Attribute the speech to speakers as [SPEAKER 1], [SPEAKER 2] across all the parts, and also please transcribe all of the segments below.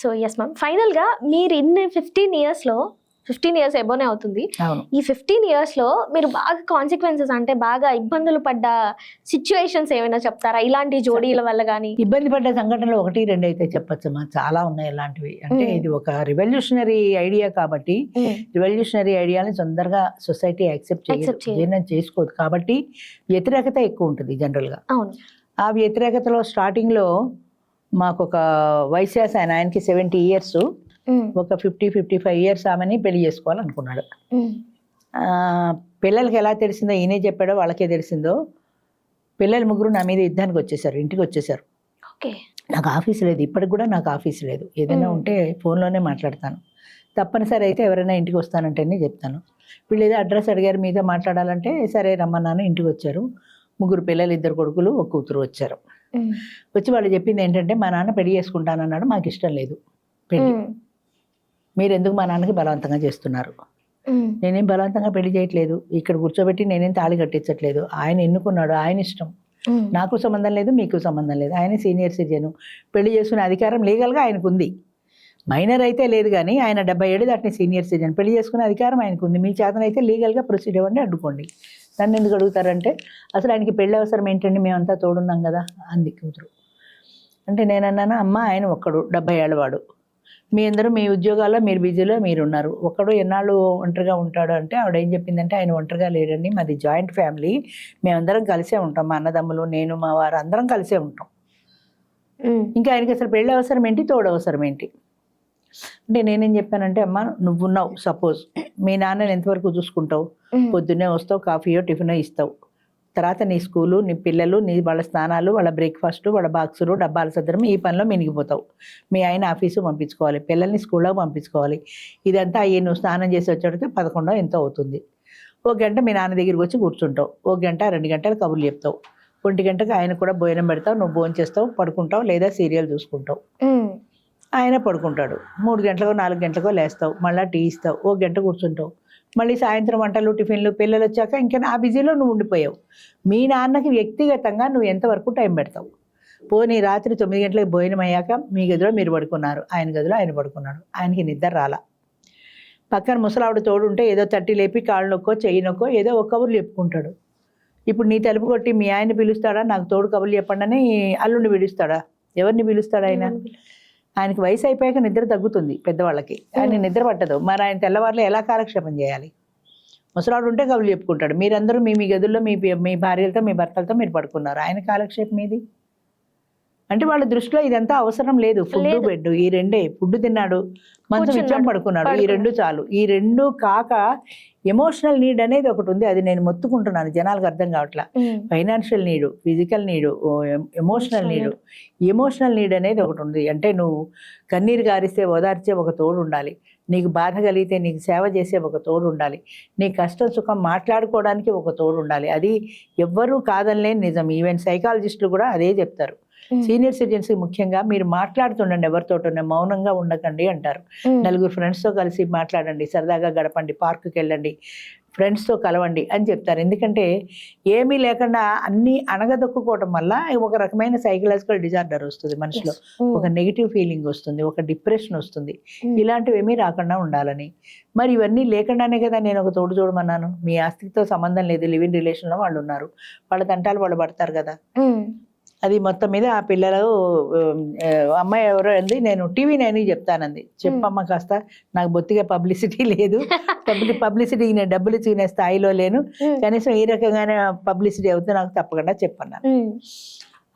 [SPEAKER 1] So yes ma'am ఫైనల్గా మీరు ఇన్ని ఫిఫ్టీన్ ఇయర్స్లో ఫిఫ్టీన్ ఇయర్స్ ఎబోనే అవుతుంది. ఈ ఫిఫ్టీన్ ఇయర్స్లో మీరు బాగా కాన్సిక్వెన్సెస్ అంటే బాగా ఇబ్బందులు పడ్డ సిచ్యువేషన్స్ ఏమైనా చెప్తారా? ఇలాంటి జోడీల వల్ల కానీ
[SPEAKER 2] ఇబ్బంది పడ్డ సంఘటనలు ఒకటి రెండు అయితే చెప్పచ్చమ్మా చాలా ఉన్నాయి ఇలాంటివి అంటే. ఇది ఒక రివల్యూషనరీ ఐడియా కాబట్టి రివల్యూషనరీ ఐడియాని తొందరగా సొసైటీ యాక్సెప్ట్. జీర్ణం చేసుకోదు. కాబట్టి వ్యతిరేకత ఎక్కువ ఉంటుంది జనరల్గా
[SPEAKER 1] అవును.
[SPEAKER 2] ఆ వ్యతిరేకతలో స్టార్టింగ్లో మాకు ఒక వైశాస్ ఆయన ఆయనకి సెవెంటీ ఇయర్స్ ఒక ఫిఫ్టీ ఫిఫ్టీ ఫైవ్ ఇయర్స్ ఆమెని పెళ్ళి చేసుకోవాలనుకున్నాడు. పిల్లలకి ఎలా తెలిసిందో ఈయనే చెప్పాడో వాళ్ళకే తెలిసిందో పిల్లలు ముగ్గురు నా మీద యుద్ధానికి వచ్చేసారు ఇంటికి వచ్చేసారు.
[SPEAKER 1] ఓకే.
[SPEAKER 2] నాకు ఆఫీస్ లేదు ఇప్పటికి కూడా నాకు ఆఫీస్ లేదు. ఏదైనా. ఉంటే ఫోన్లోనే మాట్లాడతాను. తప్పనిసరి అయితే ఎవరైనా ఇంటికి వస్తానంటేనే చెప్తాను. వీళ్ళు ఏదో అడ్రస్ అడిగారు మీతో మాట్లాడాలంటే సరే రమ్మన్నాను ఇంటికి వచ్చారు. ముగ్గురు పిల్లలు ఇద్దరు కొడుకులు ఒక కూతురు వచ్చారు. వచ్చి వాళ్ళు చెప్పింది ఏంటంటే మా నాన్న పెళ్ళి చేసుకుంటానన్నాడు మాకు ఇష్టం లేదు
[SPEAKER 1] పెళ్ళి.
[SPEAKER 2] మీరు ఎందుకు మా నాన్నకి బలవంతంగా చేస్తున్నారు? నేనేం బలవంతంగా పెళ్ళి చేయట్లేదు ఇక్కడ కూర్చోబెట్టి నేనేం తాళి కట్టించట్లేదు ఆయన ఎన్నుకున్నాడు ఆయన ఇష్టం. నాకు సంబంధం లేదు మీకు సంబంధం లేదు ఆయన సీనియర్ సిటిజన్. పెళ్ళి చేసుకునే అధికారం లీగల్గా ఆయనకు ఉంది మైనర్ అయితే లేదు కానీ ఆయన డెబ్బై ఏడు దాటిన సీనియర్ సిటిజన్. పెళ్ళి చేసుకునే అధికారం ఆయనకు ఉంది మీ చేతనైతే లీగల్గా ప్రొసీడ్ అవ్వండి అడ్డుకోండి. నన్ను ఎందుకు అడుగుతారంటే అసలు ఆయనకి పెళ్ళి అవసరం ఏంటండి? మేమంతా తోడున్నాం కదా అంది కూతురు. అంటే నేను అన్నాను అమ్మ ఆయన ఒక్కడు డెబ్బై ఏళ్ళవాడు మీ అందరూ మీ ఉద్యోగాల్లో మీరు బిజీలో మీరు ఉన్నారు ఒక్కడు ఎన్నాళ్ళు ఒంటరిగా ఉంటాడు అంటే ఆవిడ ఏం చెప్పిందంటే ఆయన ఒంటరిగా లేడండి మాది జాయింట్ ఫ్యామిలీ మేమందరం కలిసే ఉంటాం. మా అన్నదమ్ములు నేను మా వారు అందరం కలిసే ఉంటాం. ఇంకా ఆయనకి అసలు పెళ్ళి అవసరం ఏంటి? తోడు అవసరం ఏంటి? అంటే నేనేం చెప్పానంటే అమ్మ నువ్వున్నావు సపోజ్ మీ నాన్నని ఎంతవరకు చూసుకుంటావు? పొద్దున్నే వస్తావు కాఫీయో టిఫినో ఇస్తావు. తర్వాత నీ స్కూలు నీ పిల్లలు నీ వాళ్ళ స్నానాలు వాళ్ళ బ్రేక్ఫాస్ట్ వాళ్ళ బాక్సులు డబ్బాలు సద్దరం ఈ పనిలో మినిగిపోతావు. మీ ఆయన ఆఫీసు పంపించుకోవాలి పిల్లల్ని స్కూల్లో పంపించుకోవాలి. ఇదంతా అయ్యి నువ్వు స్నానం చేసి వచ్చేటికి పదకొండో ఎంతో అవుతుంది. ఒక గంట మీ నాన్న దగ్గరికి వచ్చి కూర్చుంటావు. ఒక గంట రెండు గంటలు కబుర్లు చెప్తావు. ఒంటి గంటకు ఆయన కూడా భోజనం పెడతావు నువ్వు భోజనం చేస్తావు పడుకుంటావు లేదా సీరియల్ చూసుకుంటావు. ఆయన పడుకుంటాడు. మూడు గంటలకో నాలుగు గంటలకో లేస్తావు. మళ్ళీ టీ ఇస్తావు. ఓ గంట కూర్చుంటావు. మళ్ళీ సాయంత్రం వంటలు టిఫిన్లు పిల్లలు వచ్చాక ఇంకా ఆ బిజీలో నువ్వు ఉండిపోయావు. మీ నాన్నకి వ్యక్తిగతంగా నువ్వు ఎంతవరకు టైం పెడతావు? పోనీ రాత్రి తొమ్మిది గంటలకు భోజనం అయ్యాక మీ గదిలో మీరు పడుకున్నారు. ఆయన గదిలో ఆయన పడుకున్నాడు. ఆయనకి నిద్ర రాలా. పక్కన ముసలావిడ తోడు ఉంటే ఏదో తట్టి లేపి కాళ్ళు నొక్కో చెయ్యి నొక్కో ఏదో ఒక కబుర్లు చెప్పుకుంటాడు. ఇప్పుడు నీ తలుపు కొట్టి మీ ఆయన పిలుస్తాడా? నాకు తోడు కబుర్లు చెప్పండి అని అల్లుడిని పిలుస్తాడా? ఎవరిని పిలుస్తాడు ఆయన? ఆయనకి వయసు అయిపోయాక నిద్ర తగ్గుతుంది పెద్దవాళ్ళకి. ఆయన నిద్ర పట్టదు. మరి ఆయన తెల్లవారులు ఎలా కాలక్షేపం చేయాలి? ముసలాడు ఉంటే కబుర్లు చెప్పుకుంటాడు. మీరందరూ మీ మీ గదుల్లో మీ మీ భార్యలతో మీ భర్తలతో మీరు పడుకున్నారు. ఆయన కాలక్షేపం ఏది? అంటే వాళ్ళ దృష్టిలో ఇదంతా అవసరం లేదు. ఫుడ్. బెడ్ ఈ రెండే. ఫుడ్ తిన్నాడు. మంచం ఇచ్చాం పడుకున్నాడు. ఈ. రెండు చాలు. ఈ రెండు కాక ఎమోషనల్ నీడ్ అనేది ఒకటి ఉంది. అది నేను మొత్తుకుంటున్నాను. జనాలకు అర్థం కావట్లా. Financial need physical need emotional need. Emotional need అనేది ఒకటి ఉంది. అంటే నువ్వు కన్నీరు గారిస్తే ఓదార్చే ఒక తోడు ఉండాలి. నీకు బాధ కలిగితే నీకు సేవ చేసే ఒక తోడు ఉండాలి. నీ కష్టం సుఖం మాట్లాడుకోవడానికి ఒక తోడు ఉండాలి. అది ఎవ్వరూ కాదనిలేని నిజం. ఈవెన్ సైకాలజిస్టులు కూడా అదే చెప్తారు. సీనియర్ సిటిజన్స్కి ముఖ్యంగా మీరు మాట్లాడుతుండండి ఎవరితోటనే మౌనంగా ఉండకండి అంటారు. నలుగురు ఫ్రెండ్స్తో కలిసి మాట్లాడండి సరదాగా గడపండి పార్కుకి వెళ్ళండి ఫ్రెండ్స్తో కలవండి అని చెప్తారు. ఎందుకంటే ఏమీ లేకుండా అన్నీ అణగదొక్కుకోవటం వల్ల ఒక రకమైన సైకలాజికల్ డిజార్డర్ వస్తుంది మనిషిలో. ఒక నెగిటివ్ ఫీలింగ్ వస్తుంది ఒక డిప్రెషన్ వస్తుంది. ఇలాంటివి ఏమీ రాకుండా ఉండాలని. మరి ఇవన్నీ లేకుండానే కదా నేను ఒక తోడు చూడమన్నాను? మీ ఆస్తితో సంబంధం లేదు లివింగ్ రిలేషన్లో వాళ్ళు ఉన్నారు. వాళ్ళ తంటాలు వాళ్ళు పడతారు కదా. అది మొత్తం మీద ఆ పిల్లలు అమ్మాయి ఎవరో అంది నేను టీవీ నైన్కి చెప్తానంది. చెప్పమ్మ కాస్త నాకు బొత్తిగా పబ్లిసిటీ లేదు. పబ్లి పబ్లిసిటీకి నేను డబ్బులు ఇచ్చుకునే స్థాయిలో లేను. కనీసం ఈ రకంగానే పబ్లిసిటీ అవుతే నాకు తప్పకుండా చెప్పన్నాను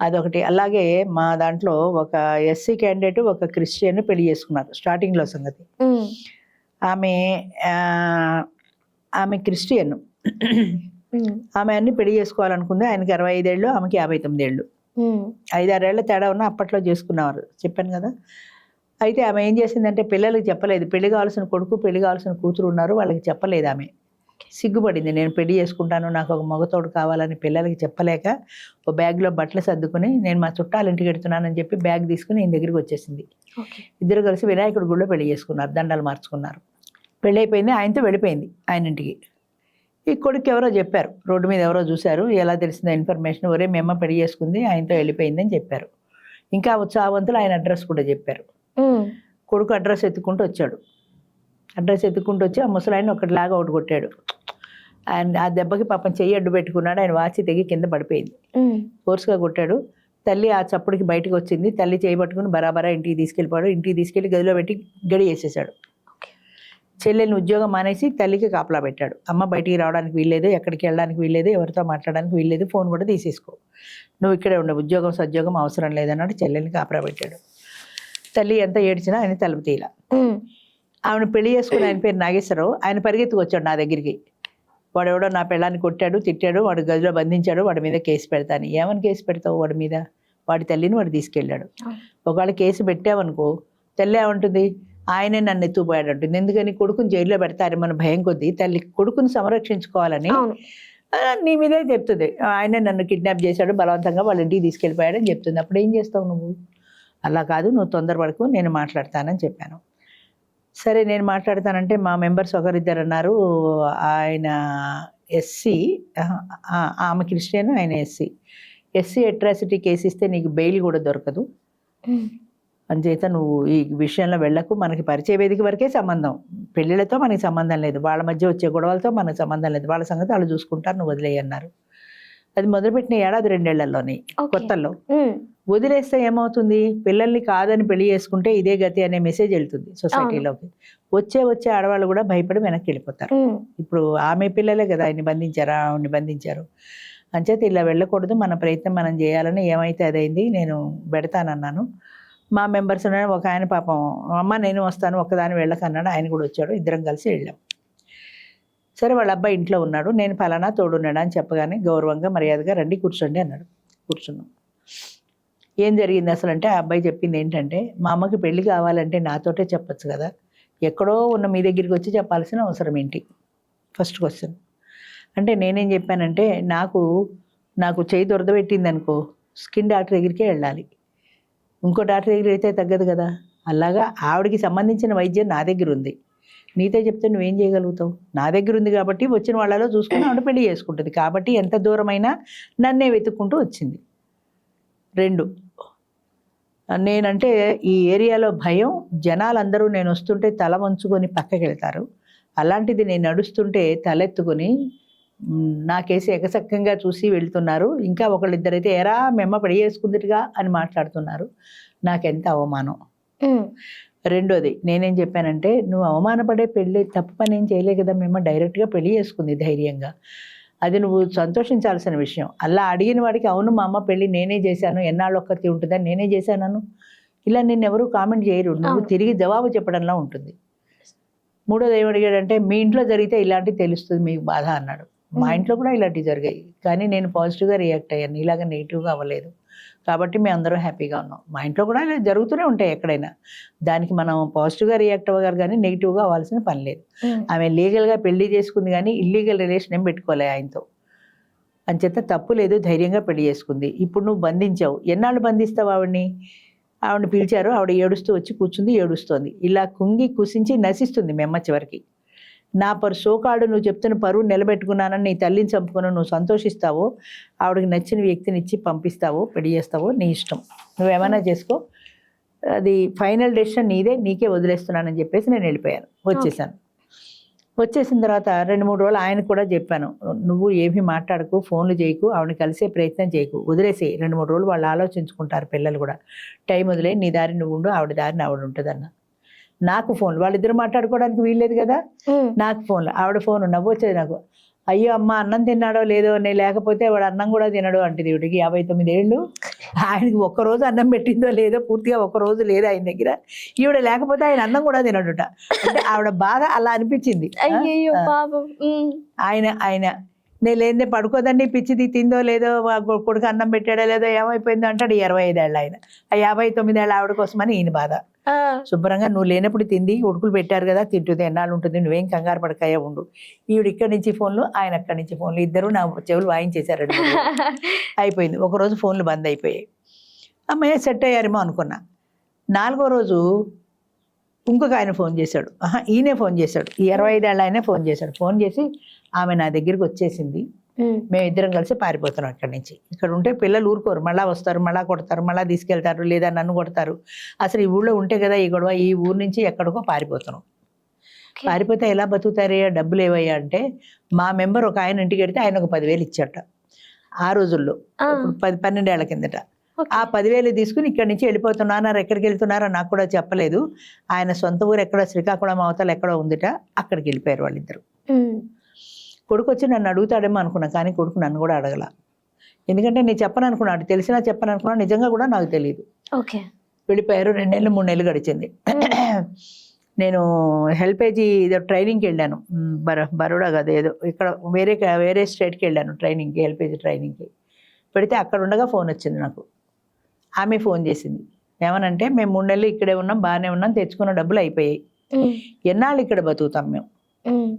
[SPEAKER 2] అదొకటి. అలాగే మా దాంట్లో ఒక ఎస్సీ క్యాండిడేట్ ఒక క్రిస్టియన్ పెళ్ళి చేసుకున్నారు స్టార్టింగ్లో సంగతి. ఆమె ఆమె క్రిస్టియన్. ఆమె అన్ని పెళ్ళి చేసుకోవాలనుకుంది ఆయనకి అరవై ఐదేళ్ళు ఆమెకి యాభై తొమ్మిదేళ్ళు.
[SPEAKER 1] ఉమ్,
[SPEAKER 2] ఐదారేళ్ళ తేడా ఉన్న అప్పట్లో చేసుకున్నారు చెప్పాను కదా. అయితే ఆమె ఏం చేసిందంటే పిల్లలకి చెప్పలేదు. పెళ్ళి కావాల్సిన కొడుకు పెళ్ళి కావాల్సిన కూతురు ఉన్నారు వాళ్ళకి చెప్పలేదు ఆమె. సిగ్గుపడింది. నేను పెళ్ళి చేసుకుంటాను నాకు ఒక మగతోడు కావాలని పిల్లలకి చెప్పలేక ఒక బ్యాగ్లో బట్టలు సర్దుకుని నేను మా చుట్టాలు ఇంటికి వెళ్తున్నానని చెప్పి బ్యాగ్ తీసుకుని ఈయన దగ్గరికి వచ్చేసింది. ఇద్దరు కలిసి వినాయకుడి గుడిలో పెళ్ళి చేసుకున్నారు దండలు మార్చుకున్నారు. పెళ్ళి అయిపోయింది ఆయనతో వెళ్ళిపోయింది ఆయన ఇంటికి. ఈ కొడుకు ఎవరో చెప్పారు. రోడ్డు మీద ఎవరో చూశారు. ఎలా తెలిసిందో ఇన్ఫర్మేషన్ ఒరే మేమ్మ పెళ్ళి చేసుకుంది ఆయనతో వెళ్ళిపోయింది అని చెప్పారు. ఇంకా ఉత్సాహవంతులు ఆయన అడ్రస్ కూడా చెప్పారు. కొడుకు అడ్రస్ ఎత్తుకుంటూ వచ్చాడు. అడ్రస్ ఎత్తుకుంటూ వచ్చి ఆ ముసలాయన ఒకటిలాగా ఒకటి కొట్టాడు. ఆయన ఆ దెబ్బకి పాపం చెయ్యి అడ్డు పెట్టుకున్నాడు. ఆయన వాచి తెగి కింద పడిపోయింది. ఫోర్స్గా కొట్టాడు. తల్లి ఆ చప్పుడుకి బయటకు వచ్చింది. తల్లి చేయి పట్టుకుని బరాబరా ఇంటికి తీసుకెళ్ళిపోయాడు. ఇంటికి తీసుకెళ్ళి గదిలో పెట్టి గడి వేసేసాడు చెల్లెల్ని ఉద్యోగం మానేసి తల్లికి కాపలా పెట్టాడు. అమ్మ బయటికి రావడానికి వీల్లేదు ఎక్కడికి వెళ్ళడానికి వీల్లేదు ఎవరితో మాట్లాడడానికి వీల్లేదు ఫోన్ కూడా తీసేసుకో. నువ్వు ఇక్కడే ఉండవు ఉద్యోగం సద్యోగం అవసరం లేదన్నాడు చెల్లెల్ని కాపలా పెట్టాడు. తల్లి ఎంత ఏడ్చినా ఆయన తలుపు
[SPEAKER 1] ఉమ్.
[SPEAKER 2] ఆవిడ పెళ్ళి చేసుకుని ఆయన పేరు నాగేశ్వరరావు ఆయన పరిగెత్తుకు వచ్చాడు నా దగ్గరికి. వాడు ఎవడో నా పెళ్ళాన్ని కొట్టాడు తిట్టాడు వాడు గదిలో బంధించాడు వాడి మీద కేసు పెడతాను ఏమని కేసు పెడతావు వాడి మీద? వాడి తల్లిని వాడు తీసుకెళ్ళాడు. ఒకవేళ కేసు పెట్టావనుకో తల్లి ఏమంటుంది? ఆయనే నన్ను ఎత్తుకుపోయాడు అంటుంది ఎందుకని కొడుకుని జైల్లో పెడతారు మన భయం కొద్దీ తల్లి కొడుకుని సంరక్షించుకోవాలని నీ మీదే చెప్తుంది. ఆయనే నన్ను కిడ్నాప్ చేశాడు బలవంతంగా వాళ్ళ ఇంటికి తీసుకెళ్ళిపోయాడని చెప్తుంది. అప్పుడు ఏం చేస్తావు నువ్వు? అలా కాదు నువ్వు తొందరపడకు నేను మాట్లాడతానని చెప్పాను. సరే నేను మాట్లాడతానంటే మా మెంబర్స్ ఒకరిద్దరు అన్నారు ఆయన ఎస్సీ ఆమె క్రిస్టియన్ ఆయన ఎస్సీ. ఎస్సీ అట్రాసిటీ కేసు ఇస్తే నీకు బెయిల్ కూడా దొరకదు. అంచేత నువ్వు ఈ విషయంలో వెళ్ళకు. మనకి పరిచయ వేదిక వరకే సంబంధం. పెళ్ళిళ్ళతో మనకి సంబంధం లేదు. వాళ్ళ మధ్య వచ్చే గొడవలతో మనకి సంబంధం లేదు. వాళ్ళ సంగతి వాళ్ళు చూసుకుంటారు నువ్వు వదిలేయి అన్నారు. అది మొదలుపెట్టిన ఏడాది
[SPEAKER 1] రెండేళ్ళలోనే.
[SPEAKER 2] కొత్తల్లో. వదిలేస్తే ఏమవుతుంది? పిల్లల్ని కాదని పెళ్ళి చేసుకుంటే ఇదే గతి అనే మెసేజ్ వెళ్తుంది సొసైటీలోకి. వచ్చే వచ్చే ఆడవాళ్ళు కూడా భయపడి వెనక్కి వెళ్ళిపోతారు. ఇప్పుడు ఆమె పిల్లలే కదా ఆయన్ని బంధించారు ఆవిడ్ని బంధించారు. అంచేత ఇలా వెళ్ళకూడదు. మన ప్రయత్నం మనం చేయాలని ఏమైతే అదైంది నేను పెడతానన్నాను. మా మెంబర్స్ ఒక ఆయన పాపం అమ్మ నేను వస్తాను ఒక్కదాని వెళ్ళకన్నాడు ఆయన కూడా వచ్చాడు ఇద్దరం కలిసి వెళ్ళాం. సరే వాళ్ళ అబ్బాయి ఇంట్లో ఉన్నాడు నేను ఫలానా తోడున్నాడు అని చెప్పగానే గౌరవంగా మర్యాదగా రండి కూర్చోండి అన్నాడు. కూర్చున్నాం. ఏం జరిగింది అసలు అంటే ఆ అబ్బాయి చెప్పింది ఏంటంటే మా అమ్మకి పెళ్ళి కావాలంటే నాతోటే చెప్పొచ్చు కదా ఎక్కడో ఉన్న మీ దగ్గరికి వచ్చి చెప్పాల్సిన అవసరం ఏంటి? ఫస్ట్ క్వశ్చన్ అంటే నేనేం చెప్పానంటే నాకు నాకు చేయి దొరదబెట్టింది అనుకో స్కిన్ డాక్టర్ దగ్గరికే వెళ్ళాలి. ఇంకో డాక్టర్ దగ్గర అయితే తగ్గదు కదా? అలాగా ఆవిడకి సంబంధించిన వైద్యం నా దగ్గర ఉంది. నీతో చెప్తే నువ్వేం చేయగలుగుతావు? నా దగ్గర ఉంది కాబట్టి వచ్చిన వాళ్ళలో చూసుకుని ఆవిడ పెళ్ళి చేసుకుంటుంది. కాబట్టి ఎంత దూరమైనా నన్నే వెతుక్కుంటూ వచ్చింది. రెండు నేనంటే ఈ ఏరియాలో భయం జనాలందరూ నేను వస్తుంటే తల వంచుకొని పక్కకి వెళ్తారు. అలాంటిది నేను నడుస్తుంటే తలెత్తుకొని నా కేసు ఎకసక్కంగా చూసి వెళ్తున్నారు. ఇంకా ఒకళ్ళిద్దరైతే ఎరా మేమ్మ పెళ్ళి చేసుకుందిగా అని మాట్లాడుతున్నారు. నాకెంత అవమానం. రెండోది నేనేం చెప్పానంటే నువ్వు అవమానపడే పెళ్ళి తప్పు పని ఏం చేయలే కదా మేము డైరెక్ట్గా పెళ్ళి చేసుకుంది ధైర్యంగా. అది నువ్వు సంతోషించాల్సిన విషయం. అలా అడిగిన వాడికి అవును మా అమ్మ పెళ్ళి నేనే చేశాను ఎన్నాళ్ళు ఒక్కటి ఉంటుందని నేనే చేశానను ఇలా నిన్ను ఎవరు కామెంట్ చేయరు. నువ్వు. తిరిగి జవాబు చెప్పడంలో ఉంటుంది. మూడోది ఏం అడిగాడంటే మీ ఇంట్లో జరిగితే ఇలాంటివి తెలుస్తుంది మీకు బాధ అన్నాడు. మా
[SPEAKER 1] మ్మ్.
[SPEAKER 2] ఇంట్లో కూడా ఇలాంటివి జరిగాయి. కానీ నేను పాజిటివ్గా రియాక్ట్ అయ్యాను. ఇలాగ నెగిటివ్గా అవ్వలేదు. కాబట్టి మేము అందరం హ్యాపీగా ఉన్నాం. మా ఇంట్లో కూడా ఇలా జరుగుతూనే ఉంటాయి ఎక్కడైనా. దానికి మనం పాజిటివ్గా రియాక్ట్ అవ్వగలరు కానీ నెగిటివ్గా అవ్వాల్సిన పని లేదు. ఆమె లీగల్గా పెళ్ళి చేసుకుంది కానీ ఇల్లీగల్ రిలేషన్ ఏం పెట్టుకోలే ఆయనతో. అంచేత తప్పు లేదు ధైర్యంగా పెళ్ళి చేసుకుంది. ఇప్పుడు నువ్వు బంధించావు. ఎన్నాళ్ళు బంధిస్తావు ఆవిడ్ని? ఆవిడని పిలిచారు. ఆవిడ ఏడుస్తూ వచ్చి కూర్చుంది ఏడుస్తోంది. ఇలా కుంగి కుసించి నశిస్తుంది మెమ్మ చివరికి. నా పరు సోకాడు నువ్వు చెప్తున్న పరువు నిలబెట్టుకున్నానని నీ తల్లిని చంపుకుని నువ్వు సంతోషిస్తావో ఆవిడకి నచ్చిన వ్యక్తిని ఇచ్చి పంపిస్తావో పెళ్ళి చేస్తావో నీ ఇష్టం. నువ్వేమైనా చేసుకో. అది ఫైనల్ డెసిషన్ నీదే నీకే వదిలేస్తున్నానని చెప్పేసి నేను వెళ్ళిపోయాను. వచ్చేసాను. వచ్చేసిన తర్వాత రెండు మూడు రోజులు ఆయన కూడా చెప్పాను. నువ్వు ఏమీ మాట్లాడకు ఫోన్లు చేయకు ఆవిడని కలిసే ప్రయత్నం చేయకు. వదిలేసి రెండు మూడు రోజులు వాళ్ళు ఆలోచించుకుంటారు పిల్లలు కూడా. టైం వదిలే నీ దారి నువ్వు ఉండు ఆవిడ దారిని ఆవిడ ఉంటుందన్న. నాకు ఫోన్ వాళ్ళిద్దరు మాట్లాడుకోవడానికి వీల్లేదు కదా. నాకు ఫోన్లో. ఆవిడ ఫోన్ నవ్వొచ్చేది నాకు. అయ్యో అమ్మ అన్నం తిన్నాడో లేదో నేను లేకపోతే వాడు అన్నం కూడా తినడు అంటది వీడికి యాభై తొమ్మిది ఏళ్ళు ఆయనకి ఒక్క రోజు అన్నం పెట్టిందో లేదో పూర్తిగా ఒక్క రోజు లేదు ఆయన దగ్గర. ఈవిడ లేకపోతే ఆయన అన్నం కూడా తినడుట. అంటే ఆవిడ బాధ అలా అనిపించింది. ఆయన ఆయన నేను లేదే పడుకోదండి పిచ్చిది తిందో లేదో కొడుకు అన్నం పెట్టాడో లేదో ఏమైపోయిందో అంటాడు ఇరవై ఐదేళ్ళ ఆయన. ఆ యాభై తొమ్మిదేళ్ళ ఆవిడ కోసమని ఈయన బాధ. శుభ్రంగా నువ్వు లేనప్పుడు తింది ఉడుకులు పెట్టారు కదా తింటుంది ఎన్నాళ్ళు ఉంటుంది నువ్వేం కంగారు పడకాయ ఉండు. ఈవిడ ఇక్కడి నుంచి ఫోన్లు ఆయన అక్కడి నుంచి ఫోన్లు ఇద్దరు నా చెవులు వాయించేశారండి. అయిపోయింది. ఒకరోజు ఫోన్లు బంద్ అయిపోయాయి. అమ్మయ్య సెట్ అయ్యారేమో అనుకున్నా. నాలుగో రోజు ఇంకొక ఆయన ఫోన్ చేశాడు. ఆహా ఈయనే ఫోన్ చేశాడు. ఈ ఇరవై ఐదేళ్ళ ఆయనే ఫోన్ చేశాడు. ఫోన్ చేసి ఆమె నా దగ్గరికి వచ్చేసింది. మేము ఇద్దరం కలిసి పారిపోతున్నాం ఇక్కడి నుంచి. ఇక్కడ ఉంటే పిల్లలు ఊరుకోరు. మళ్ళా వస్తారు మళ్ళా కొడతారు మళ్ళా తీసుకెళ్తారు లేదా నన్ను కొడతారు. అసలు ఈ ఊళ్ళో ఉంటే కదా ఈ గొడవ ఈ ఊరు నుంచి ఎక్కడికో పారిపోతున్నాం. పారిపోతే ఎలా బతుకుతారయ్యా డబ్బులు ఏవయ్యా అంటే మా మెంబర్ ఒక ఆయన ఇంటికి వెడితే ఆయన ఒక పదివేలు ఇచ్చాట ఆ రోజుల్లో పది పన్నెండేళ్ళ కిందట. ఆ పదివేలు తీసుకుని ఇక్కడి నుంచి వెళ్ళిపోతున్నారో ఎక్కడికి వెళ్తున్నారో? నాకు కూడా చెప్పలేదు. ఆయన సొంత ఊరు ఎక్కడ శ్రీకాకుళం అవతల ఎక్కడో ఉందిట. అక్కడికి వెళ్ళిపోయారు వాళ్ళిద్దరు. కొడుకు వచ్చి నన్ను అడుగుతాడేమో అనుకున్నా కానీ కొడుకు నన్ను కూడా అడగల. ఎందుకంటే నేను చెప్పను అనుకున్నాడు తెలిసినా చెప్పను అనుకున్నా నిజంగా కూడా నాకు తెలియదు
[SPEAKER 1] ఓకే.
[SPEAKER 2] వెళ్ళిపోయారు రెండు నెలలు మూడు నెలలు గడిచింది. నేను హెల్పేజీ ఏదో ట్రైనింగ్కి వెళ్ళాను. బర బరోడా కదా ఏదో ఇక్కడ వేరే వేరే స్టేట్కి వెళ్ళాను ట్రైనింగ్కి ఎల్పిజి ట్రైనింగ్కి. పెడితే అక్కడ ఉండగా ఫోన్ వచ్చింది నాకు. ఆమె ఫోన్ చేసింది. ఏమనంటే మేము మూడు నెలలు ఇక్కడే ఉన్నాం బాగానే ఉన్నాం తెచ్చుకున్న డబ్బులు అయిపోయాయి. ఎన్నాళ్ళు ఇక్కడ బతుకుతాం మేము.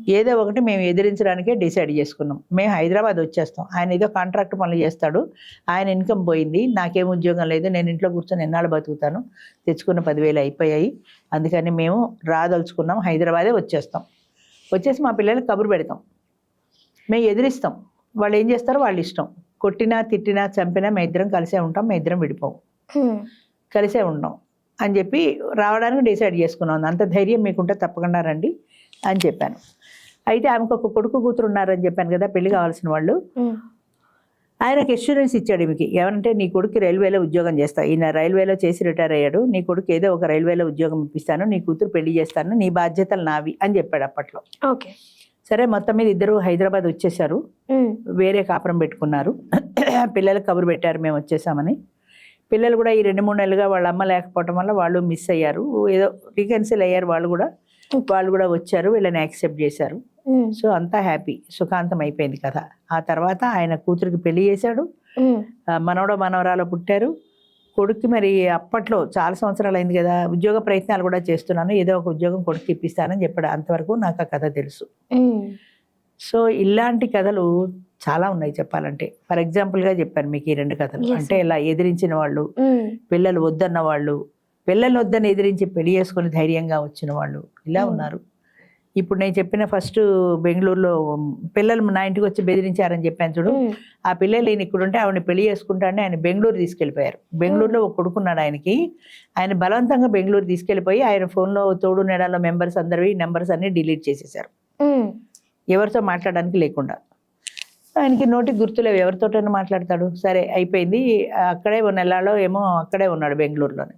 [SPEAKER 2] ఏదో ఒకటి మేము ఎదిరించడానికే డిసైడ్ చేసుకున్నాం. మేము హైదరాబాద్ వచ్చేస్తాం. ఆయన ఏదో కాంట్రాక్ట్ పనులు చేస్తాడు. ఆయన ఇన్కమ్ పోయింది. నాకేం ఉద్యోగం లేదు. నేను ఇంట్లో కూర్చొని ఎన్నాళ్ళు బతుకుతాను? తెచ్చుకున్న పదివేలు అయిపోయాయి. అందుకని మేము రాదలుచుకున్నాం. హైదరాబాదే వచ్చేస్తాం. వచ్చేసి మా పిల్లలకి కబురు పెడతాం. మేము ఎదిరిస్తాం. వాళ్ళు ఏం చేస్తారో వాళ్ళ ఇష్టం. కొట్టినా తిట్టినా చంపినా మేము ఇద్దరం కలిసే ఉంటాం. మేము ఇద్దరం విడిపోం. కలిసే ఉన్నాం. అని చెప్పి రావడానికి డిసైడ్ చేసుకున్నాం. అంత ధైర్యం మీకుంటే తప్పకుండా రండి. అని చెప్పాను. అయితే ఆమెకు ఒక కొడుకు కూతురు ఉన్నారని చెప్పాను కదా పెళ్ళి కావాల్సిన వాళ్ళు. ఆయనకు ఎష్యూరెన్స్ ఇచ్చాడు ఈమెకి. ఏమంటే నీ కొడుకు రైల్వేలో ఉద్యోగం చేస్తా ఈయన రైల్వేలో చేసి రిటైర్ అయ్యాడు. నీ కొడుకు ఏదో ఒక రైల్వేలో ఉద్యోగం ఇప్పిస్తాను నీ కూతురు పెళ్ళి చేస్తాను నీ బాధ్యతలు నావి అని చెప్పాడు అప్పట్లో.
[SPEAKER 1] ఓకే.
[SPEAKER 2] సరే మొత్తం మీద ఇద్దరు హైదరాబాద్ వచ్చేసారు. వేరే కాపురం పెట్టుకున్నారు. పిల్లలకు కబురు పెట్టారు మేము వచ్చేసామని. పిల్లలు కూడా ఈ రెండు మూడు నెలలుగా వాళ్ళ అమ్మ లేకపోవడం వల్ల వాళ్ళు మిస్ అయ్యారు. ఏదో రీకన్సిల్ అయ్యారు వాళ్ళు కూడా. వాళ్ళు కూడా వచ్చారు వీళ్ళని యాక్సెప్ట్ చేశారు. సో అంతా హ్యాపీ. సుఖాంతం అయిపోయింది కథ. ఆ తర్వాత ఆయన కూతురికి పెళ్ళి చేశాడు. మనవడో మనవరాలు పుట్టారు. కొడుక్కి మరి అప్పట్లో చాలా సంవత్సరాలు అయింది కదా ఉద్యోగ ప్రయత్నాలు కూడా చేస్తున్నాను. ఏదో ఒక ఉద్యోగం కొడుకు ఇప్పిస్తానని చెప్పాడు. అంతవరకు నాకు ఆ కథ తెలుసు. సో ఇలాంటి కథలు చాలా ఉన్నాయి చెప్పాలంటే. ఫర్ ఎగ్జాంపుల్గా చెప్పాను మీకు ఈ రెండు కథలు. అంటే ఇలా ఎదిరించిన వాళ్ళు. పిల్లలు వద్దన్న వాళ్ళు పిల్లలు వద్దని ఎదిరించి పెళ్ళి చేసుకొని ధైర్యంగా వచ్చిన వాళ్ళు ఇలా. ఉన్నారు ఇప్పుడు నేను చెప్పిన ఫస్ట్ బెంగళూరులో పిల్లలు నా ఇంటికి వచ్చి బెదిరించారని చెప్పాను చూడు. ఆ పిల్లలు ఈయన ఇక్కడ ఉంటే ఆవిడని పెళ్ళి చేసుకుంటానని ఆయన బెంగళూరు తీసుకెళ్ళిపోయారు బెంగళూరులో ఒక కొడుకున్నాడు ఆయనకి ఆయన బలవంతంగా బెంగళూరు తీసుకెళ్ళిపోయి ఆయన ఫోన్లో తోడు నెడాలో మెంబర్స్ అందరివి నెంబర్స్ అన్ని డిలీట్ చేసేసారు. ఎవరితో మాట్లాడడానికి లేకుండా ఆయనకి నోటికి గుర్తులేవు ఎవరితోటైనా మాట్లాడతాడు. సరే అయిపోయింది. అక్కడే నెలలో ఏమో అక్కడే ఉన్నాడు బెంగళూరులోనే.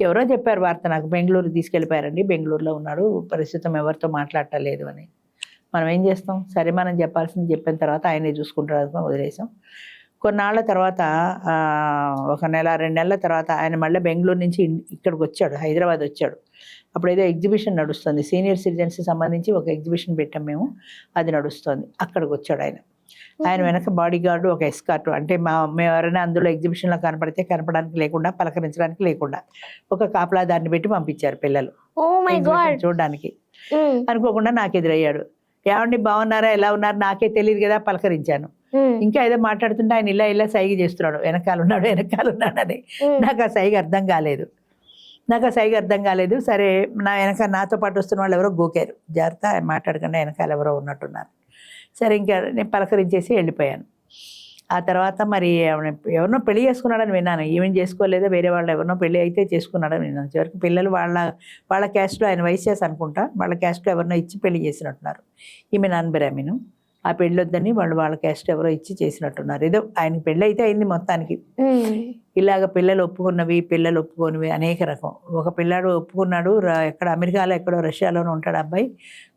[SPEAKER 2] ఎవరో చెప్పారు వార్త నాకు బెంగళూరు తీసుకెళ్ళిపోయారండి బెంగళూరులో ఉన్నాడు ప్రస్తుతం ఎవరితో మాట్లాడటలేదు అని. మనం ఏం చేస్తాం? సరే మనం చెప్పాల్సింది చెప్పిన తర్వాత ఆయనే చూసుకుంటాడు వదిలేసాం. కొన్నాళ్ళ తర్వాత ఒక నెల రెండు నెలల తర్వాత ఆయన మళ్ళీ బెంగళూరు నుంచి ఇక్కడికి వచ్చాడు హైదరాబాద్ వచ్చాడు. అప్పుడు ఏదో ఎగ్జిబిషన్ నడుస్తుంది. సీనియర్ సిటిజన్స్కి సంబంధించి ఒక ఎగ్జిబిషన్ పెట్టాం మేము. అది నడుస్తుంది. అక్కడికి వచ్చాడు ఆయన. ఆయన వెనక బాడీ గార్డు ఒక ఎస్కార్ట్ అంటే మా మేము ఎవరైనా అందులో ఎగ్జిబిషన్లో కనపడితే కనపడానికి లేకుండా పలకరించడానికి లేకుండా ఒక కాపలాదారిని పెట్టి పంపించారు పిల్లలు. చూడడానికి. అనుకోకుండా నాకు ఎదురయ్యాడు. ఏమండి బాగున్నారా? ఎలా ఉన్నారు? నాకే తెలియదు కదా పలకరించాను. ఇంకా ఏదో మాట్లాడుతుంటే ఆయన ఇలా ఇలా సైగ చేస్తున్నాడు. వెనకాల ఉన్నాడు వెనకాల ఉన్నాడు అని నాకు ఆ సైగ అర్థం కాలేదు. నాకు ఆ సైగ అర్థం కాలేదు. సరే నా వెనక నాతో పాటు వస్తున్న వాళ్ళు ఎవరో గోకారు. జాగ్రత్త మాట్లాడకుండా వెనకాల ఎవరో ఉన్నట్టున్నారు. సరే ఇంకా నేను పలకరించేసి వెళ్ళిపోయాను. ఆ తర్వాత మరి ఎవరినో- పెళ్ళి చేసుకున్నాడని విన్నాను. ఈవెన్ చేసుకోలేదో వేరే వాళ్ళు ఎవరినో పెళ్ళి అయితే చేసుకున్నాడని విన్నాను. చివరికి పిల్లలు వాళ్ళ వాళ్ళ క్యాస్ట్లో ఆయన వయసు చేసి అనుకుంటా వాళ్ళ క్యాస్ట్లో ఎవరినో ఇచ్చి పెళ్ళి చేసినట్టున్నారు. ఈమె నాన్ బిరామీను ఆ పెళ్ళి వద్దని వాళ్ళు వాళ్ళ క్యాస్ట్ ఎవరో ఇచ్చి చేసినట్టున్నారు. ఏదో ఆయనకి పెళ్ళి అయితే అయింది మొత్తానికి. ఇలాగ పిల్లలు ఒప్పుకున్నవి పిల్లలు ఒప్పుకోనివి అనేక రకం. ఒక పిల్లాడు ఒప్పుకున్నాడు ఎక్కడ అమెరికాలో ఎక్కడో రష్యాలోనో ఉంటాడు అబ్బాయి.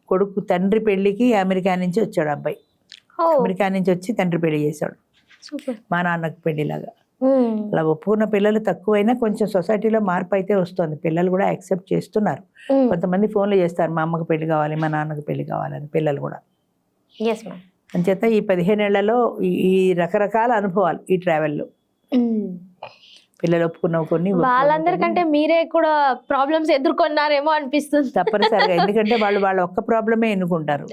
[SPEAKER 2] కొడుకు తండ్రి పెళ్ళికి అమెరికా నుంచి వచ్చాడు అబ్బాయి. అమెరికా నుంచి వచ్చి తండ్రి పెళ్ళి చేశాడు. మా నాన్నకు పెళ్ళిలాగా అలా ఒప్పుకున్న పిల్లలు తక్కువైనా కొంచెం సొసైటీలో మార్పు అయితే వస్తుంది. పిల్లలు కూడా యాక్సెప్ట్ చేస్తున్నారు. కొంతమంది ఫోన్లు చేస్తారు మా అమ్మకు పెళ్ళి కావాలి మా నాన్నకు పెళ్ళి కావాలని పిల్లలు కూడా. అంచేత ఈ పదిహేనేళ్ళలో ఈ రకరకాల అనుభవాలు ఈ ట్రావెల్లో. పిల్లలు ఒప్పుకున్నవి కొన్ని
[SPEAKER 1] వాళ్ళందరికంటే మీరే కూడా ప్రాబ్లమ్స్ ఎదుర్కొన్నారేమో అనిపిస్తుంది.
[SPEAKER 2] తప్పనిసరిగా. ఎందుకంటే వాళ్ళు వాళ్ళ ఒక్క ప్రాబ్లమే ఎన్నుకుంటారు.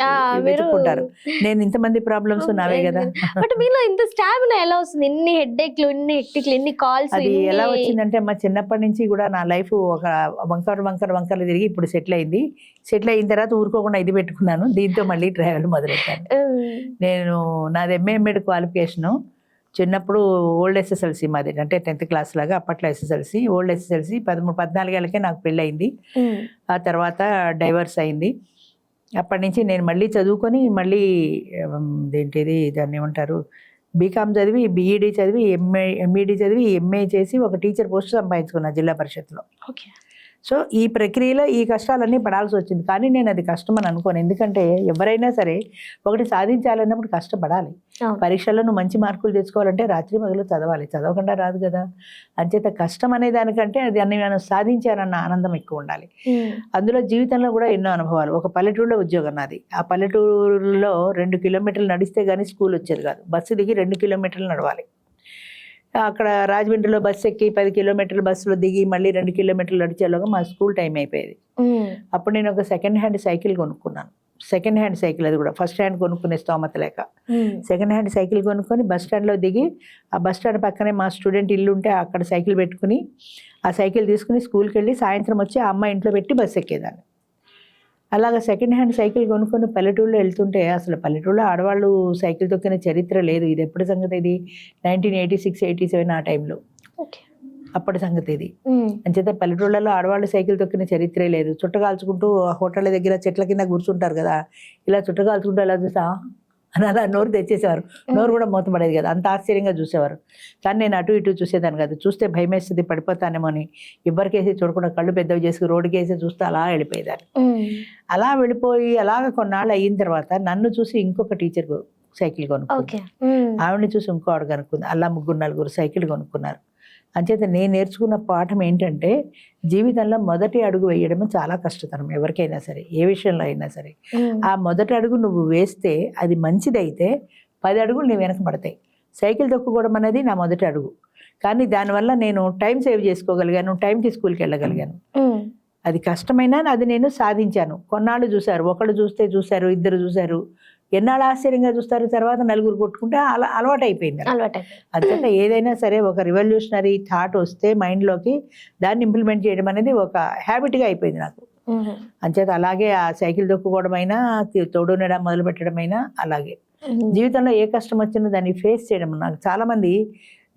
[SPEAKER 2] వెతుక్కుంటారు. నేను ఇంతమంది ప్రాబ్లమ్స్ నావే కదా.
[SPEAKER 1] బట్ మీలో ఇంత స్టామినా ఎలా వస్తుంది? ఎన్ని హెడ్ఏక్లు ఎన్ని హెక్టిక్లు ఎన్ని కాల్స్
[SPEAKER 2] అది ఎలా వచ్చిందంటే మా చిన్నప్పటి నుంచి కూడా నా లైఫ్ ఒక వంకర వంకర వంకర తిరిగి ఇప్పుడు సెటిల్ అయింది. సెటిల్ అయిన తర్వాత ఊరుకోకుండా ఇది పెట్టుకున్నాను. దీంతో మళ్ళీ ట్రావెల్ మొదలెట్టాను. నేను నాది ఎంఏఎంఎడ్ క్వాలిఫికేషను చిన్నప్పుడు ఓల్డ్ ఎస్ఎస్ఎల్సి మాది. అంటే టెన్త్ క్లాస్ లాగా అప్పట్లో ఎస్ఎస్ఎల్సి ఓల్డ్ ఎస్ఎస్ఎల్సి పదమూడు పద్నాలుగేళ్ళకే నాకు పెళ్ళయింది. ఆ తర్వాత డైవర్స్ అయింది. అప్పటి నుంచి నేను మళ్ళీ చదువుకొని మళ్ళీ ఏంటిది దాన్ని ఏమంటారు? బీకామ్ చదివి బీఈడి చదివి ఎంఏ ఎంఈడి చదివి ఎంఏ చేసి ఒక టీచర్ పోస్ట్ సంపాదించుకున్నా జిల్లా పరిషత్లో
[SPEAKER 1] ఓకే.
[SPEAKER 2] సో ఈ ప్రక్రియలో ఈ కష్టాలన్నీ పడాల్సి వచ్చింది. కానీ నేను అది కష్టం అని అనుకోను. ఎందుకంటే ఎవరైనా సరే ఒకటి సాధించాలన్నప్పుడు కష్టపడాలి. పరీక్షల్లో నువ్వు మంచి మార్కులు తెచ్చుకోవాలంటే రాత్రి మొదలు చదవాలి. చదవకుండా రాదు కదా. అంచేత కష్టం అనే దానికంటే అది అన్ని నేను సాధించానన్న ఆనందం ఎక్కువ ఉండాలి. అందులో జీవితంలో కూడా ఎన్నో అనుభవాలు. ఒక పల్లెటూరులో ఉద్యోగం నాది. ఆ పల్లెటూరులో రెండు కిలోమీటర్లు నడిస్తే కానీ స్కూల్ వచ్చేది కాదు. బస్సు దిగి రెండు కిలోమీటర్లు నడవాలి. అక్కడ రాజమండ్రిలో బస్సు ఎక్కి పది కిలోమీటర్ల బస్సులో దిగి మళ్ళీ రెండు కిలోమీటర్లు నడిచేలోగా మా స్కూల్ టైం అయిపోయేది. అప్పుడు నేను ఒక సెకండ్ హ్యాండ్ సైకిల్ కొనుక్కున్నాను. సెకండ్ హ్యాండ్ సైకిల్ అది కూడా. ఫస్ట్ హ్యాండ్ కొనుక్కునే స్తోమత లేక. సెకండ్ హ్యాండ్ సైకిల్ కొనుక్కొని బస్ స్టాండ్లో దిగి ఆ బస్ స్టాండ్ పక్కనే మా స్టూడెంట్ ఇల్లు ఉంటే అక్కడ సైకిల్ పెట్టుకుని ఆ సైకిల్ తీసుకుని స్కూల్కి వెళ్ళి సాయంత్రం వచ్చి ఆ అమ్మ ఇంట్లో పెట్టి బస్ ఎక్కేదాన్ని. అలాగ సెకండ్ హ్యాండ్ సైకిల్ కొనుక్కొని పల్లెటూరులో వెళ్తుంటే అసలు పల్లెటూరులో ఆడవాళ్ళు సైకిల్ తొక్కిన చరిత్ర లేదు. ఇది ఎప్పటి సంగతి ఇది? Nineteen eighty six eighty seven ఆ టైంలో అప్పటి సంగతి ఇది. అంచేత పల్లెటూళ్ళలో ఆడవాళ్ళు సైకిల్ తొక్కిన చరిత్రే లేదు. చుట్టకాల్చుకుంటూ ఆ హోటళ్ళ దగ్గర చెట్ల కింద కూర్చుంటారు కదా. ఇలా చుట్టకాల్చుకుంటూ ఎలా చూసా అని అలా నోరు తెచ్చేసేవారు నోరు కూడా మూతపడేది కదా. అంత ఆశ్చర్యంగా చూసేవారు. కానీ నేను అటు ఇటు చూసేదాన్ని కదా. చూస్తే భయం వేస్తుంది పడిపోతానేమో అని. ఎవరికేసి చూడకుండా కళ్ళు పెద్దవి చేసి రోడ్డుకి వేసి చూస్తే అలా వెళ్ళిపోయేదాన్ని. అలా వెళ్ళిపోయి అలాగ కొన్నాళ్ళు అయిన తర్వాత నన్ను చూసి ఇంకొక టీచర్ సైకిల్ కొనుక్కుంది. ఆవిడని చూసి ఇంకో ఆవిడ కనుక్కుంది. అలా ముగ్గురు నలుగురు సైకిల్ కొనుక్కున్నారు. అంచేత నేను నేర్చుకున్న పాఠం ఏంటంటే జీవితంలో మొదటి అడుగు వేయడం చాలా కష్టతరం ఎవరికైనా సరే ఏ విషయంలో అయినా సరే. ఆ మొదటి అడుగు నువ్వు వేస్తే అది మంచిదైతే పది అడుగులు నీ వెనక పడతాయి. సైకిల్ తొక్కుకోవడం అనేది నా మొదటి అడుగు. కానీ దానివల్ల నేను టైం సేవ్ చేసుకోగలిగాను టైంకి స్కూల్కి వెళ్ళగలిగాను. అది కష్టమైనా అది నేను సాధించాను. కొన్నాళ్ళు చూశారు ఒకళ్ళు చూస్తే చూశారు ఇద్దరు చూశారు. ఎన్నాళ్ళు ఆశ్చర్యంగా చూస్తారు తర్వాత నలుగురు కొట్టుకుంటే అలా అలవాటు అయిపోయింది
[SPEAKER 1] అలవాటు
[SPEAKER 2] ఏదైనా సరే ఒక రివల్యూషనరీ థాట్ వస్తే మైండ్లోకి దాన్ని ఇంప్లిమెంట్ చేయడం అనేది ఒక హ్యాబిట్గా అయిపోయింది నాకు. అంచేత అలాగే ఆ సైకిల్ దొక్కుకోవడమైనా తోడునడం మొదలు పెట్టడమైనా అలాగే. జీవితంలో ఏ కష్టం వచ్చినా దాన్ని ఫేస్ చేయడం. నాకు చాలామంది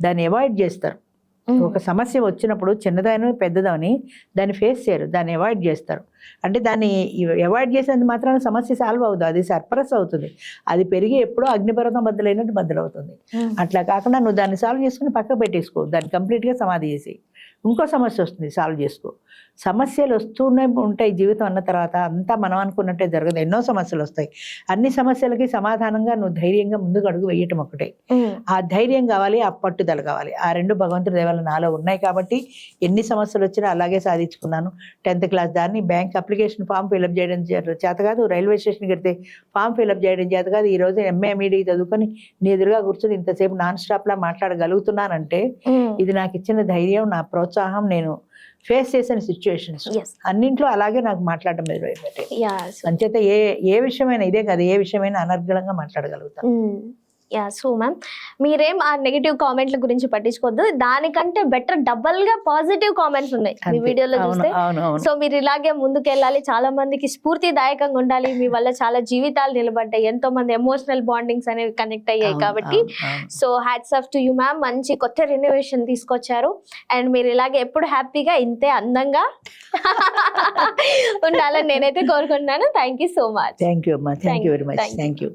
[SPEAKER 2] దాన్ని అవాయిడ్ చేస్తారు. ఒక సమస్య వచ్చినప్పుడు చిన్నదాని పెద్దదని దాన్ని ఫేస్ చేయరు దాన్ని అవాయిడ్ చేస్తారు. అంటే దాన్ని అవాయిడ్ చేసేందుకు మాత్రం సమస్య సాల్వ్ అవుతుంది. అది సర్ప్రస్ అవుతుంది. అది పెరిగి ఎప్పుడో అగ్నిపర్వతం బద్దలైనట్టు బద్దలవుతుంది. అట్లా కాకుండా నువ్వు దాన్ని సాల్వ్ చేసుకుని పక్క పెట్టేసుకో. దాన్ని కంప్లీట్గా సమాధి చేసి. ఇంకో సమస్య వస్తుంది. సాల్వ్ చేసుకో. సమస్యలు వస్తూనే ఉంటాయి జీవితం అన్న తర్వాత. అంతా మనం అనుకున్నట్టే జరగదు. ఎన్నో సమస్యలు వస్తాయి. అన్ని సమస్యలకి సమాధానంగా నువ్వు ధైర్యంగా ముందుకు అడుగు వేయటం ఒకటే ఆ ధైర్యం కావాలి ఆ పట్టుదల కావాలి. ఆ రెండు భగవంతుడి దేవాల నాలో ఉన్నాయి కాబట్టి ఎన్ని సమస్యలు వచ్చినా అలాగే సాధించుకున్నాను. టెన్త్ క్లాస్ దాన్ని bank application form fill up చేయడం చేత కాదు రైల్వే స్టేషన్కి వెళ్తే ఫామ్ ఫిల్అప్ చేయడం చేత కాదు ఈ రోజు ఎంఏ ఎంఈడి చదువుకొని నీ ఎదురుగా కూర్చొని ఇంతసేపు నాన్ స్టాప్లా మాట్లాడగలుగుతున్నానంటే ఇది నాకు ఇచ్చిన ధైర్యం నా ప్రోత్సాహం నేను ఫేస్ చేసిన సిచ్యువేషన్స్ అన్నింట్లో అలాగే నాకు మాట్లాడడం
[SPEAKER 1] యా
[SPEAKER 2] అంచేత ఏ ఏ విషయమైనా ఇదే కాదు ఏ విషయమైనా అనర్గళంగా మాట్లాడగలుగుతాను.
[SPEAKER 1] యా సో మ్యామ్ మీరేం ఆ నెగిటివ్ కామెంట్ల గురించి పట్టించుకోవద్దు. దానికంటే బెటర్ డబల్గా పాజిటివ్ కామెంట్స్ ఉన్నాయి. మీ. వీడియోలో చూస్తే. సో మీరు ఇలాగే ముందుకెళ్ళాలి. చాలా మందికి స్ఫూర్తిదాయకంగా ఉండాలి. మీ వల్ల చాలా జీవితాలు నిలబడ్డాయి. ఎంతో మంది ఎమోషనల్ బాండింగ్స్ అనేవి కనెక్ట్ అయ్యాయి కాబట్టి. So hats off to you ma'am మంచి కొత్త రెనోవేషన్ తీసుకొచ్చారు. అండ్ మీరు ఇలాగే ఎప్పుడు హ్యాపీగా ఇంతే అందంగా ఉండాలని నేనైతే కోరుకుంటున్నాను. Thank you so much
[SPEAKER 2] thank you అమ్మా thank you very much. Thank you